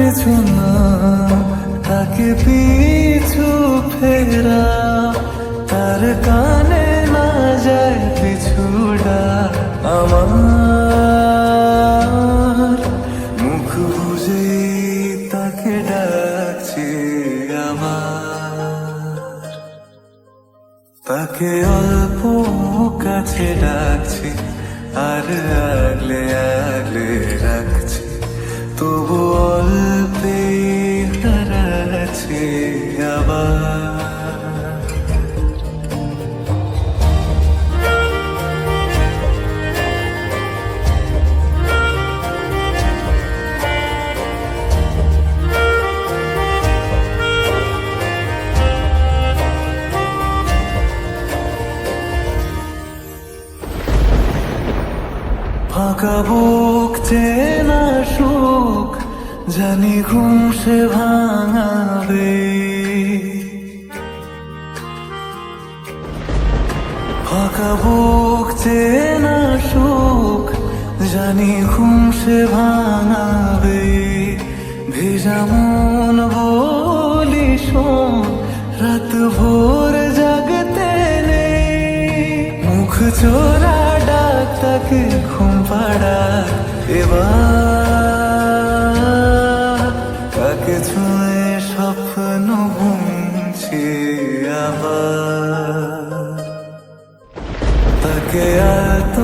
পিছু না, তাকে পিছু ফেরা। তার কানে না যায় পিছুডা আমার। মুখ বুঝে তাকে ডাকছে আমার। তাকে অল্প কাছে ডাকছি, আর আগলে ফাঁকা বুক, চেনা সুখ, জানি ঘুম সে ভাঙাবে। ফাঁকা বুক, চেনা সুখ, জানি ঘুম সে ভাঙাবে। ভেজা মন বলি শোন, রাত ভোর জাগতে নেই মুখ চোরা তাকে ঘুম পাড়া এবার তাকে ছুঁয়ে স্বপ্ন ঘুমছে আবার তাকে এত